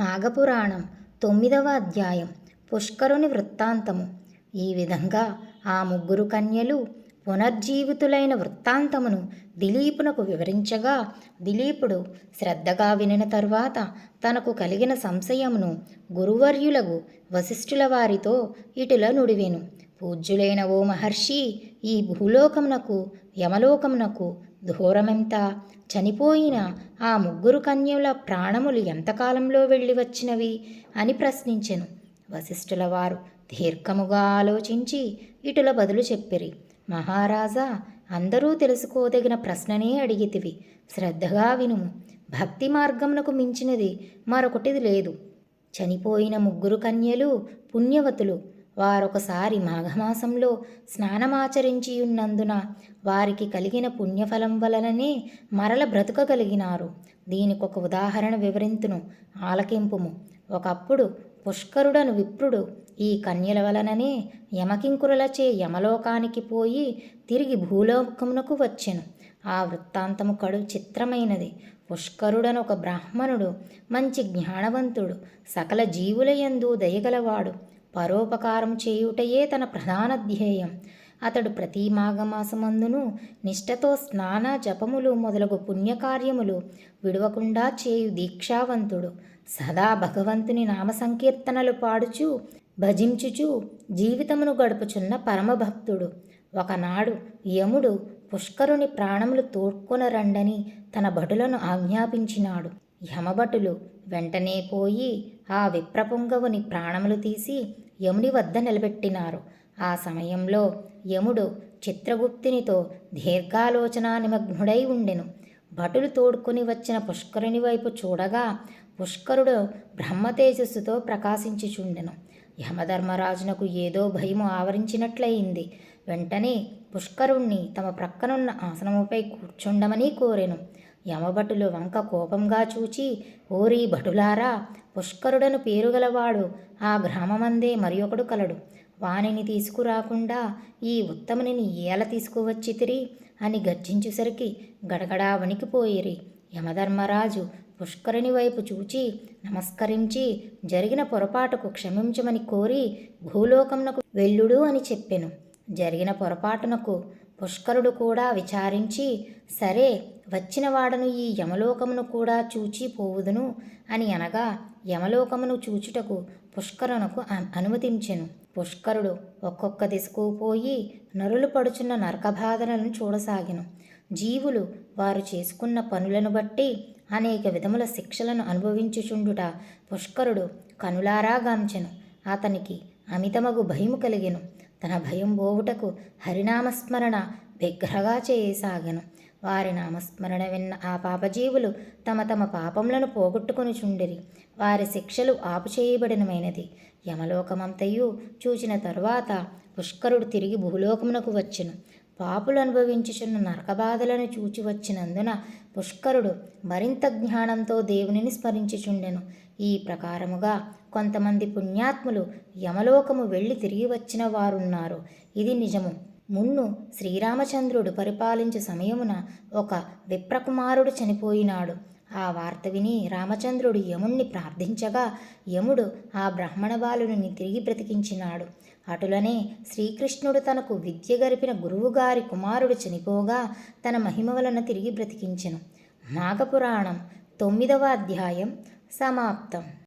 మాఘపురాణం తొమ్మిదవ అధ్యాయం పుష్కరుని వృత్తాంతము. ఈ విధంగా ఆ ముగ్గురు కన్యలు పునర్జీవితులైన వృత్తాంతమును దిలీపునకు వివరించగా దిలీపుడు శ్రద్ధగా వినిన తరువాత తనకు కలిగిన సంశయమును గురువర్యులకు వశిష్ఠుల వారితో ఇటుల నుడివెను. పూజ్యులైన ఓ మహర్షి ఈ భూలోకమునకు యమలోకమునకు దూరమెంత చనిపోయిన ఆ ముగ్గురు కన్యల ప్రాణములు ఎంతకాలంలో వెళ్ళి వచ్చినవి అని ప్రశ్నించెను. వశిష్ఠుల వారు దీర్ఘముగా ఆలోచించి ఇటుల బదులు చెప్పిరి. మహారాజా అందరూ తెలుసుకోదగిన ప్రశ్ననే అడిగితివి. శ్రద్ధగా వినుము. భక్తి మార్గమునకు మించినది మరొకటిది లేదు. చనిపోయిన ముగ్గురు కన్యలు పుణ్యవతులు. వారొకసారి మాఘమాసంలో స్నానమాచరించియున్నందున వారికి కలిగిన పుణ్యఫలం వలననే మరల బ్రతుకగలిగినారు. దీనికొక ఉదాహరణ వివరింతును. ఆలకింపుము. ఒకప్పుడు పుష్కరుడను విప్రుడు ఈ కన్యల వలననే యమకింకురులచే యమలోకానికి పోయి తిరిగి భూలోకమునకు వచ్చెను. ఆ వృత్తాంతము కడు చిత్రమైనది. పుష్కరుడను ఒక బ్రాహ్మణుడు మంచి జ్ఞానవంతుడు సకల జీవులయందు దయగలవాడు. పరోపకారం చేయుటయే తన ప్రధాన ధ్యేయం. అతడు ప్రతి మాఘమాసమందును నిష్ఠతో స్నాన జపములు మొదలగు పుణ్యకార్యములు విడవకుండా చేయు దీక్షావంతుడు. సదా భగవంతుని నామ సంకీర్తనలు పాడుచు భజించుచు జీవితమును గడుపుచున్న పరమభక్తుడు. ఒకనాడు యముడు పుష్కరుని ప్రాణములు తోడ్కొనరండని తన భటులను ఆజ్ఞాపించినాడు. యమభటులు వెంటనే పోయి ఆ విప్రపుంగవుని ప్రాణములు తీసి యముని వద్ద నిలబెట్టినారు. ఆ సమయంలో యముడు చిత్రగుప్తినితో దీర్ఘాలోచనా నిమగ్నుడై ఉండెను. భటులు తోడుకొని వచ్చిన పుష్కరుని వైపు చూడగా పుష్కరుడు బ్రహ్మతేజస్సుతో ప్రకాశించుచుండెను. యమధర్మరాజునకు ఏదో భయము ఆవరించినట్లయింది. వెంటనే పుష్కరుణ్ణి తమ ప్రక్కనున్న ఆసనముపై కూర్చుండమని కోరెను. యమభటులు వంక కోపంగా చూచి ఓరి భటులారా పుష్కరుడను పేరుగలవాడు ఆ గ్రామమందే మరి ఒకడు కలడు. వానిని తీసుకురాకుండా ఈ ఉత్తమునిని ఏల తీసుకువచ్చితిరి అని గర్జించేసరికి గడగడా వణికిపోయిరి యమధర్మరాజు పుష్కరుని వైపు చూచి నమస్కరించి జరిగిన పొరపాటుకు క్షమించమని కోరి భూలోకమునకు వెళ్ళుడు అని చెప్పెను. జరిగిన పొరపాటునకు పుష్కరుడు కూడా విచారించి సరే వచ్చినవాడను ఈ యమలోకమును కూడా చూచి పోవుదును అని అనగా యమలోకమును చూచుటకు పుష్కరునకు అనుమతించెను. పుష్కరుడు ఒక్కొక్క దిశకు పోయి నరులు పడుచున్న నరకబాధలను చూడసాగెను. జీవులు వారు చేసుకున్న పనులను బట్టి అనేక విధముల శిక్షలను అనుభవించుచుండుట పుష్కరుడు కనులారా గాంచెను అతనికి అమితమగు భయము కలిగెను. తన భయం పోవుటకు హరినామస్మరణ విగ్రహగా చేయసాగను వారి నామస్మరణ విన్న ఆ పాపజీవులు తమ తమ పాపములను పోగొట్టుకుని చుండిరి వారి శిక్షలు ఆపు చేయబడినమైనది యమలోకమంతయు చూచిన తరువాత పుష్కరుడు తిరిగి భూలోకమునకు వచ్చెను. పాపులు అనుభవించుచున్న నరకబాధలను చూచి వచ్చినందున పుష్కరుడు మరింత జ్ఞానంతో దేవునిని స్మరించుచుండెను. ఈ ప్రకారముగా కొంతమంది పుణ్యాత్ములు యమలోకము వెళ్ళి తిరిగి వచ్చిన వారున్నారు. ఇది నిజము. మున్ను శ్రీరామచంద్రుడు పరిపాలించే సమయమున ఒక విప్రకుమారుడు చనిపోయినాడు. ఆ వార్త విని రామచంద్రుడు యముణ్ణి ప్రార్థించగా యముడు ఆ బ్రాహ్మణ బాలుని తిరిగి బ్రతికించినాడు. అటులనే శ్రీకృష్ణుడు తనకు విద్య గరిపిన గురువుగారి కుమారుడు చనిపోగా తన మహిమ వలన తిరిగి బ్రతికించెను. మాఘపురాణం తొమ్మిదవ అధ్యాయం സമാപ്തം